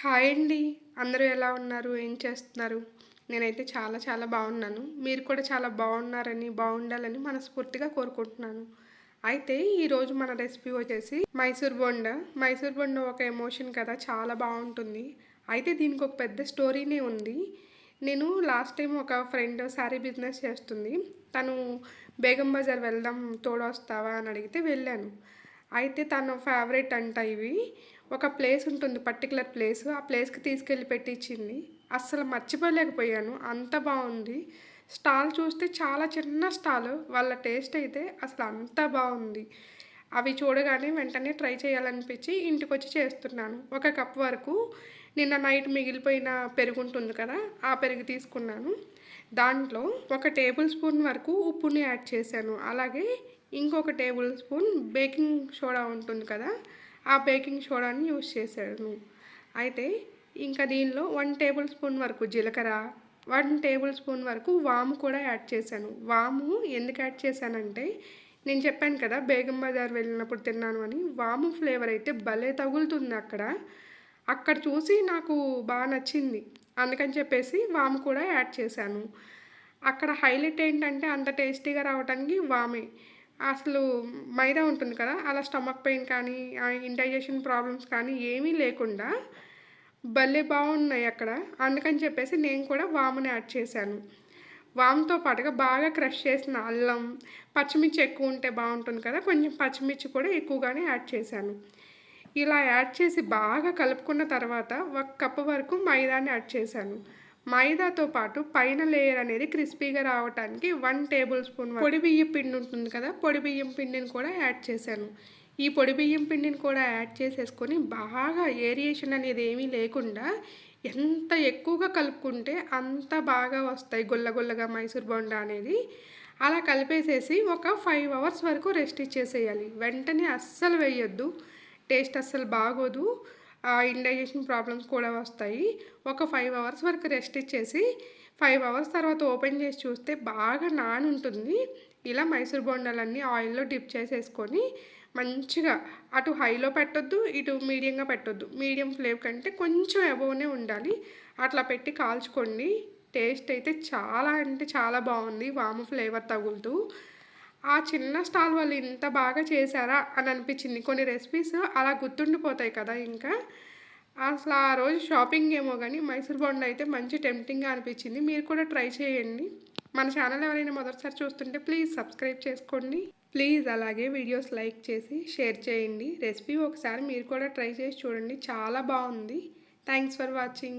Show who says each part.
Speaker 1: Hi అండి. అందరూ ఎలా ఉన్నారు? ఏం చేస్తున్నారు? నేనైతే చాలా చాలా బాగున్నాను. మీరు కూడా చాలా బాగున్నారని బాగుండాలని మనస్ఫూర్తిగా కోరుకుంటున్నాను. అయితే ఈరోజు మన రెసిపీ వచ్చేసి మైసూర్ బొండ. మైసూర్ బొండ ఒక ఎమోషన్ కదా చాలా బాగుంటుంది. అయితే దీనికి ఒక పెద్ద స్టోరీనే ఉంది. నేను లాస్ట్ టైం ఒక ఫ్రెండ్ శారీ బిజినెస్ చేస్తుంది. తను బేగం బజార్ వెళ్దాం తోడొస్తావా అని అడిగితే వెళ్ళాను. అయితే తన ఫేవరెట్ అంట ఇవి. ఒక ప్లేస్ ఉంటుంది పర్టికులర్ ప్లేస్ ఆ ప్లేస్కి తీసుకెళ్ళి పెట్టించింది. అస్సలు మర్చిపోలేకపోయాను. అంత బాగుంది. స్టాల్ చూస్తే చాలా చిన్న స్టాల్. వాళ్ళ టేస్ట్ అయితే అసలు అంత బాగుంది. అవి చూడగానే వెంటనే ట్రై చేయాలనిపించి ఇంటికి వచ్చి చేస్తున్నాను. ఒక కప్ వరకు నిన్న నైట్ మిగిలిపోయిన పెరుగు ఉంటుంది కదా ఆ పెరుగు తీసుకున్నాను. దాంట్లో ఒక టేబుల్ స్పూన్ వరకు ఉప్పుని యాడ్ చేశాను. అలాగే ఇంకొక టేబుల్ స్పూన్ బేకింగ్ సోడా ఉంటుంది కదా ఆ బేకింగ్ సోడాని యూస్ చేశాను. అయితే ఇంకా దీనిలో వన్ టేబుల్ స్పూన్ వరకు జీలకర్ర వన్ టేబుల్ స్పూన్ వరకు వాము కూడా యాడ్ చేశాను. వాము ఎందుకు యాడ్ చేశానంటే నేను చెప్పాను కదా బేగం బజార్ వెళ్ళినప్పుడు తిన్నాను అని. వాము ఫ్లేవర్ అయితే భలే తగులుతుంది అక్కడ. అక్కడ చూసి నాకు బాగా నచ్చింది. అందుకని చెప్పేసి వాము కూడా యాడ్ చేశాను. అక్కడ హైలైట్ ఏంటంటే అంత టేస్టీగా రావడానికి వామే. అసలు మైదా ఉంటుంది కదా అలా స్టమక్ పెయిన్ కానీ ఇండైజెషన్ ప్రాబ్లమ్స్ కానీ ఏమీ లేకుండా భలే బాగున్నాయి అక్కడ. అందుకని చెప్పేసి నేను కూడా వాముని యాడ్ చేశాను. వామ్తో పాటుగా బాగా క్రష్ చేసిన అల్లం పచ్చిమిర్చి ఎక్కువ ఉంటే బాగుంటుంది కదా కొంచెం పచ్చిమిర్చి కూడా ఎక్కువగానే యాడ్ చేశాను. ఇలా యాడ్ చేసి బాగా కలుపుకున్న తర్వాత ఒక కప్పు వరకు మైదాని యాడ్ చేశాను. మైదాతో పాటు పైన లేయర్ అనేది క్రిస్పీగా రావడానికి వన్ టేబుల్ స్పూన్ పొడి బియ్యం పిండి ఉంటుంది కదా పొడి బియ్యం పిండిని కూడా యాడ్ చేశాను. ఈ పొడి బియ్యం పిండిని కూడా యాడ్ చేసేసుకొని బాగా ఏరియేషన్ అనేది ఏమీ లేకుండా ఎంత ఎక్కువగా కలుపుకుంటే అంత బాగా వస్తాయి గుల్లగుల్లగా మైసూర్ బొండా అనేది. అలా కలిపేసేసి ఒక ఫైవ్ అవర్స్ వరకు రెస్ట్ ఇచ్చేసేయాలి. వెంటనే అస్సలు వేయొద్దు. టేస్ట్ అస్సలు బాగోదు. ఇండైజెషన్ ప్రాబ్లమ్స్ కూడా వస్తాయి. ఒక ఫైవ్ అవర్స్ వరకు రెస్ట్ ఇచ్చేసి ఫైవ్ అవర్స్ తర్వాత ఓపెన్ చేసి చూస్తే బాగా నాన్ ఉంటుంది. ఇలా మైసూర్ బొండాలన్నీ ఆయిల్లో డిప్ చేసేసుకొని మంచిగా అటు హైలో పెట్టొద్దు ఇటు మీడియంగా పెట్టొద్దు. మీడియం ఫ్లేమ్ కంటే కొంచెం అబోవ్నే ఉండాలి. అట్లా పెట్టి కాల్చుకోండి. టేస్ట్ అయితే చాలా అంటే చాలా బాగుంది. వాము ఫ్లేవర్ తగులుతూ. ఆ చిన్న స్టాల్ వాళ్ళు ఇంత బాగా చేశారా అని అనిపించింది. కొన్ని రెసిపీస్ అలా గుర్తుండిపోతాయి కదా ఇంకా. అసలు ఆ రోజు షాపింగ్ ఏమో కానీ మైసూర్ బొండ అయితే మంచి టెంప్టింగ్గా అనిపించింది. మీరు కూడా ట్రై చేయండి. మన ఛానల్ ఎవరైనా మొదటిసారి చూస్తుంటే ప్లీజ్ సబ్స్క్రైబ్ చేసుకోండి. ప్లీజ్ అలాగే వీడియోస్ లైక్ చేసి షేర్ చేయండి. రెసిపీ ఒకసారి మీరు కూడా ట్రై చేసి చూడండి. చాలా బాగుంది. Thanks for watching